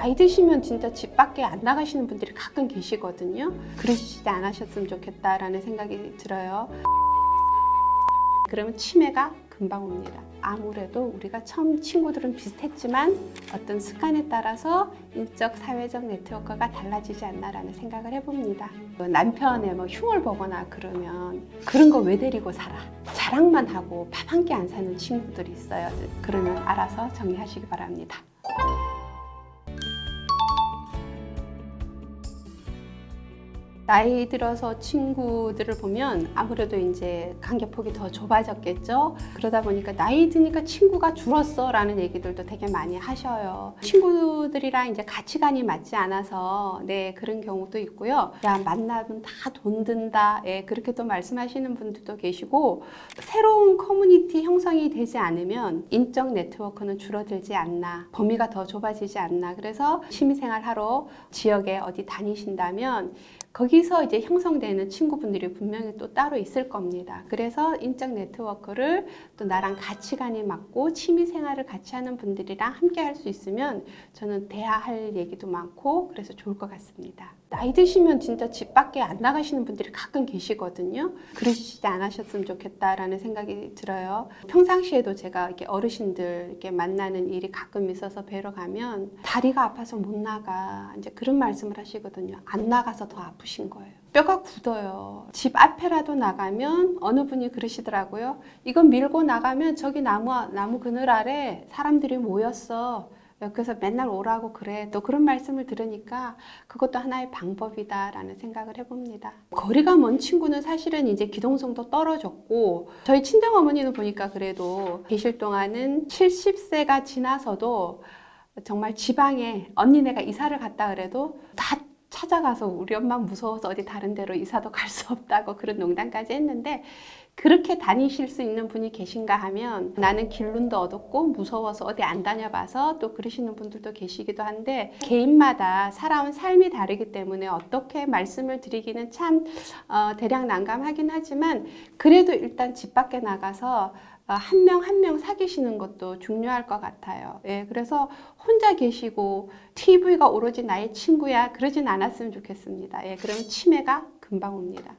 나이 드시면 진짜 집 밖에 안 나가시는 분들이 가끔 계시거든요. 그러시지 않으셨으면 좋겠다라는 생각이 들어요. 그러면 치매가 금방 옵니다. 아무래도 우리가 처음 친구들은 비슷했지만 어떤 습관에 따라서 인적 사회적 네트워크가 달라지지 않나라는 생각을 해봅니다. 그 남편의 뭐 흉을 보거나 그러면 그런 거 왜 데리고 살아? 자랑만 하고 밥 한 끼 안 사는 친구들이 있어요. 그러면 알아서 정리하시기 바랍니다. 나이 들어서 친구들을 보면 아무래도 이제 관계폭이 더 좁아졌겠죠. 그러다 보니까 나이 드니까 친구가 줄었어 라는 얘기들도 되게 많이 하셔요. 친구들이랑 이제 가치관이 맞지 않아서 네, 그런 경우도 있고요. 야, 만나면 다 돈 든다. 예, 그렇게 또 말씀하시는 분들도 계시고 새로운 커뮤니티 형성이 되지 않으면 인적 네트워크는 줄어들지 않나. 범위가 더 좁아지지 않나. 그래서 취미생활 하러 지역에 어디 다니신다면 거기 서 이제 형성되는 친구분들이 분명히 또 따로 있을 겁니다. 그래서 인적 네트워크를 또 나랑 가치관이 맞고 취미 생활을 같이 하는 분들이랑 함께 할 수 있으면 저는 대화할 얘기도 많고 그래서 좋을 것 같습니다. 나이 드시면 진짜 집 밖에 안 나가시는 분들이 가끔 계시거든요. 그러시지 않으셨으면 좋겠다라는 생각이 들어요. 평상시에도 제가 이렇게 어르신들 이렇게 만나는 일이 가끔 있어서 뵈러 가면 다리가 아파서 못 나가 이제 그런 말씀을 하시거든요. 안 나가서 더 아프신 거예요. 뼈가 굳어요. 집 앞에라도 나가면 어느 분이 그러시더라고요. 이건 밀고 나가면 저기 나무 나무 그늘 아래 사람들이 모였어. 그래서 맨날 오라고 그래. 또 그런 말씀을 들으니까 그것도 하나의 방법이다라는 생각을 해봅니다. 거리가 먼 친구는 사실은 이제 기동성도 떨어졌고 저희 친정 어머니는 보니까 그래도 계실 동안은 70세가 지나서도 정말 지방에 언니네가 이사를 갔다 그래도 다 찾아가서 우리 엄마 무서워서 어디 다른 데로 이사도 갈 수 없다고 그런 농담까지 했는데 그렇게 다니실 수 있는 분이 계신가 하면 나는 길눈도 얻었고 무서워서 어디 안 다녀봐서 또 그러시는 분들도 계시기도 한데 개인마다 살아온 삶이 다르기 때문에 어떻게 말씀을 드리기는 참 어, 대략 난감하긴 하지만 그래도 일단 집 밖에 나가서 어, 한명 한 명 사귀시는 것도 중요할 것 같아요. 예, 그래서 혼자 계시고 TV가 오로지 나의 친구야 그러진 않았으면 좋겠습니다. 예, 그러면 치매가 금방 옵니다.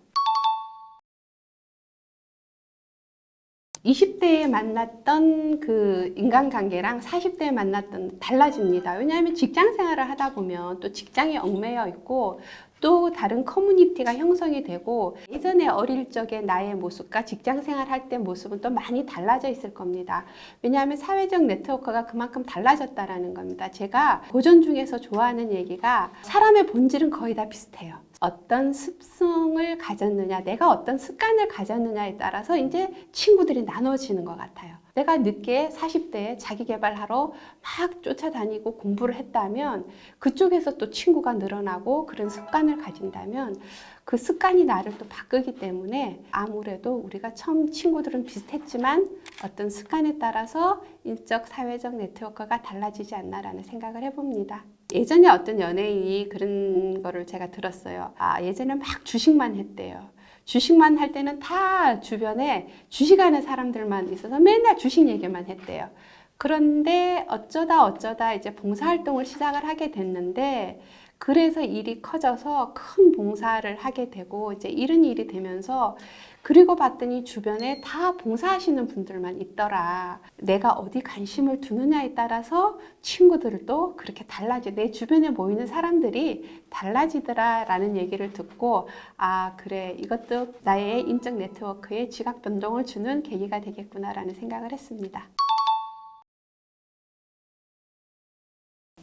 20대에 만났던 그 인간관계랑 40대에 만났던 달라집니다. 왜냐하면 직장 생활을 하다 보면 또 직장에 얽매여 있고 또 다른 커뮤니티가 형성이 되고 예전에 어릴 적의 나의 모습과 직장 생활 할 때 모습은 또 많이 달라져 있을 겁니다. 왜냐하면 사회적 네트워크가 그만큼 달라졌다라는 겁니다. 제가 고전 중에서 좋아하는 얘기가 사람의 본질은 거의 다 비슷해요. 어떤 습성을 가졌느냐, 내가 어떤 습관을 가졌느냐에 따라서 이제 친구들이 나눠지는 것 같아요. 내가 늦게 40대에 자기 개발하러 막 쫓아다니고 공부를 했다면 그쪽에서 또 친구가 늘어나고 그런 습관을 가진다면 그 습관이 나를 또 바꾸기 때문에 아무래도 우리가 처음 친구들은 비슷했지만 어떤 습관에 따라서 인적 사회적 네트워크가 달라지지 않나라는 생각을 해봅니다. 예전에 어떤 연예인이 그런 거를 제가 들었어요. 아, 예전에 막 주식만 했대요. 주식만 할 때는 다 주변에 주식하는 사람들만 있어서 맨날 주식 얘기만 했대요. 그런데 어쩌다 어쩌다 이제 봉사활동을 시작을 하게 됐는데 그래서 일이 커져서 큰 봉사를 하게 되고 이제 이런 일이 되면서 그리고 봤더니 주변에 다 봉사하시는 분들만 있더라. 내가 어디 관심을 두느냐에 따라서 친구들도 그렇게 달라져. 내 주변에 모이는 사람들이 달라지더라라는 얘기를 듣고 아 그래 이것도 나의 인적 네트워크에 지각 변동을 주는 계기가 되겠구나라는 생각을 했습니다.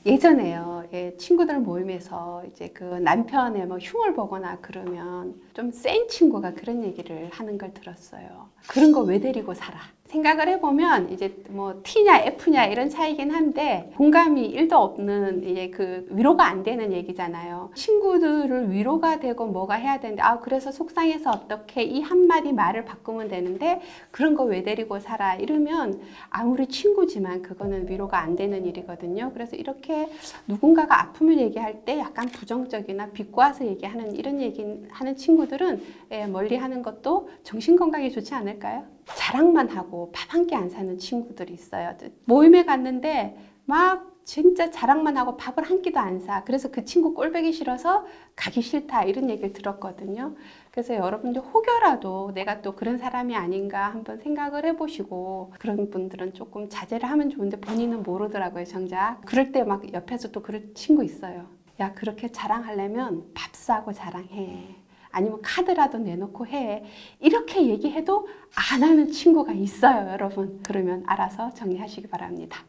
예전에요, 예, 친구들 모임에서 이제 그 남편의 뭐 흉을 보거나 그러면 좀 센 친구가 그런 얘기를 하는 걸 들었어요. 그런 거 왜 데리고 살아? 생각을 해보면 이제 뭐 T냐 F냐 이런 차이긴 한데 공감이 1도 없는 이제 그 위로가 안 되는 얘기잖아요. 친구들을 위로가 되고 뭐가 해야 되는데 아 그래서 속상해서 어떻게 이 한마디 말을 바꾸면 되는데 그런 거 왜 데리고 살아 이러면 아무리 친구지만 그거는 위로가 안 되는 일이거든요. 그래서 이렇게 누군가가 아픔을 얘기할 때 약간 부정적이나 비꼬아서 얘기하는 이런 얘기 하는 친구들은 예, 멀리 하는 것도 정신 건강에 좋지 않을까요? 자랑만 하고 밥 한 끼 안 사는 친구들이 있어요. 모임에 갔는데 막 진짜 자랑만 하고 밥을 한 끼도 안 사. 그래서 그 친구 꼴보기 싫어서 가기 싫다. 이런 얘기를 들었거든요. 그래서 여러분들 혹여라도 내가 또 그런 사람이 아닌가 한번 생각을 해보시고 그런 분들은 조금 자제를 하면 좋은데 본인은 모르더라고요, 정작. 그럴 때 막 옆에서 또 그럴 친구 있어요. 야, 그렇게 자랑하려면 밥 사고 자랑해. 아니면 카드라도 내놓고 해. 이렇게 얘기해도 안 하는 친구가 있어요, 여러분. 그러면 알아서 정리하시기 바랍니다.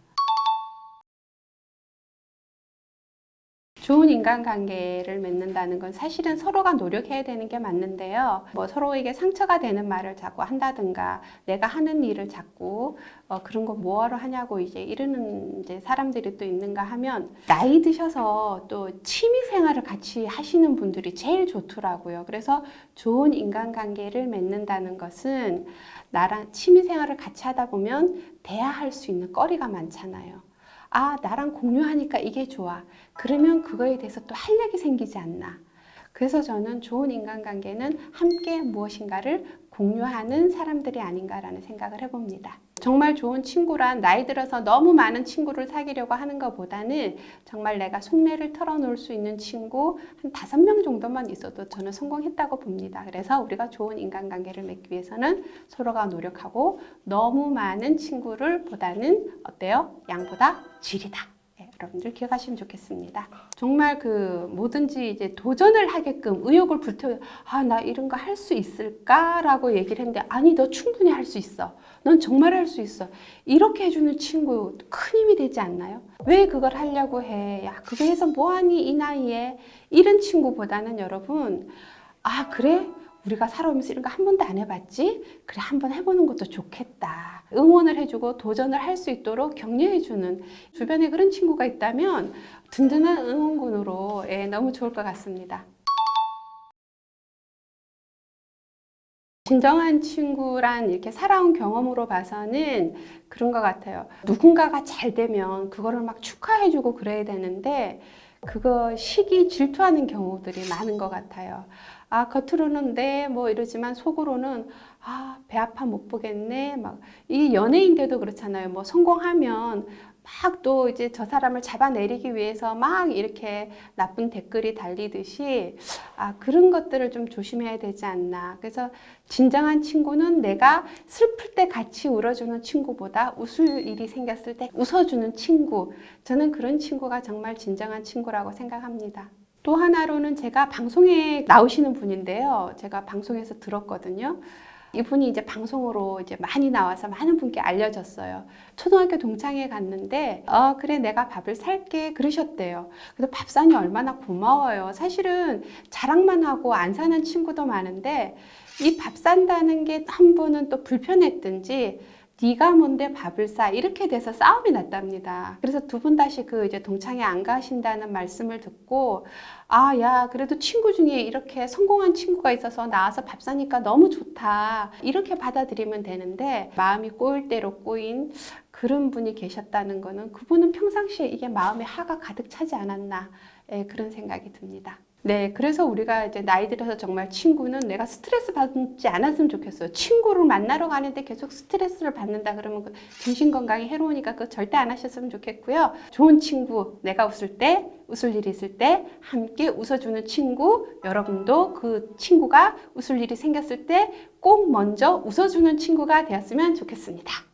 좋은 인간관계를 맺는다는 건 사실은 서로가 노력해야 되는 게 맞는데요. 뭐 서로에게 상처가 되는 말을 자꾸 한다든가 내가 하는 일을 자꾸 어, 그런 거 뭐하러 하냐고 이제 이러는 이제 사람들이 또 있는가 하면 나이 드셔서 또 취미 생활을 같이 하시는 분들이 제일 좋더라고요. 그래서 좋은 인간관계를 맺는다는 것은 나랑 취미 생활을 같이 하다 보면 대화할 수 있는 거리가 많잖아요. 아, 나랑 공유하니까 이게 좋아. 그러면 그거에 대해서 또 활력이 생기지 않나. 그래서 저는 좋은 인간관계는 함께 무엇인가를 공유하는 사람들이 아닌가라는 생각을 해봅니다. 정말 좋은 친구란 나이 들어서 너무 많은 친구를 사귀려고 하는 것보다는 정말 내가 속내를 털어놓을 수 있는 친구 한 다섯 명 정도만 있어도 저는 성공했다고 봅니다. 그래서 우리가 좋은 인간관계를 맺기 위해서는 서로가 노력하고 너무 많은 친구를 보다는 어때요? 양보다 질이다. 네, 여러분들 기억하시면 좋겠습니다. 정말 그 뭐든지 이제 도전을 하게끔 의욕을 불태워 아 나 이런 거 할 수 있을까라고 얘기를 했는데 아니 너 충분히 할 수 있어. 넌 정말 할 수 있어. 이렇게 해주는 친구 큰 힘이 되지 않나요? 왜 그걸 하려고 해? 야 그거 해서 뭐하니 이 나이에 이런 친구보다는 여러분 아 그래 우리가 살아오면서 이런 거 한 번도 안 해봤지? 그래 한 번 해보는 것도 좋겠다. 응원을 해주고 도전을 할 수 있도록 격려해주는 주변에 그런 친구가 있다면 든든한 응원군으로 예, 너무 좋을 것 같습니다. 진정한 친구란 이렇게 살아온 경험으로 봐서는 그런 것 같아요. 누군가가 잘 되면 그거를 막 축하해주고 그래야 되는데 그거 시기 질투하는 경우들이 많은 것 같아요. 아, 겉으로는 네, 뭐 이러지만 속으로는 아, 배 아파 못 보겠네. 막, 이 연예인들도 그렇잖아요. 뭐 성공하면 막 또 이제 저 사람을 잡아내리기 위해서 막 이렇게 나쁜 댓글이 달리듯이 아, 그런 것들을 좀 조심해야 되지 않나. 그래서 진정한 친구는 내가 슬플 때 같이 울어주는 친구보다 웃을 일이 생겼을 때 웃어주는 친구. 저는 그런 친구가 정말 진정한 친구라고 생각합니다. 또 하나로는 제가 방송에 나오시는 분인데요. 제가 방송에서 들었거든요. 이분이 이제 방송으로 이제 많이 나와서 많은 분께 알려졌어요. 초등학교 동창회 갔는데, 어, 그래, 내가 밥을 살게. 그러셨대요. 그래서 밥 사니 얼마나 고마워요. 사실은 자랑만 하고 안 사는 친구도 많은데, 이 밥 산다는 게 한 분은 또 불편했든지, 네가 뭔데 밥을 싸 이렇게 돼서 싸움이 났답니다. 그래서 두 분 다시 그 이제 동창회 안 가신다는 말씀을 듣고 아, 야, 그래도 친구 중에 이렇게 성공한 친구가 있어서 나와서 밥 사니까 너무 좋다. 이렇게 받아들이면 되는데 마음이 꼬일 대로 꼬인 그런 분이 계셨다는 거는 그분은 평상시에 이게 마음에 화가 가득 차지 않았나 예, 그런 생각이 듭니다. 네, 그래서 우리가 이제 나이 들어서 정말 친구는 내가 스트레스 받지 않았으면 좋겠어요. 친구를 만나러 가는데 계속 스트레스를 받는다 그러면 그 정신 건강에 해로우니까 그거 절대 안 하셨으면 좋겠고요. 좋은 친구, 내가 웃을 때, 웃을 일이 있을 때 함께 웃어주는 친구, 여러분도 그 친구가 웃을 일이 생겼을 때 꼭 먼저 웃어주는 친구가 되었으면 좋겠습니다.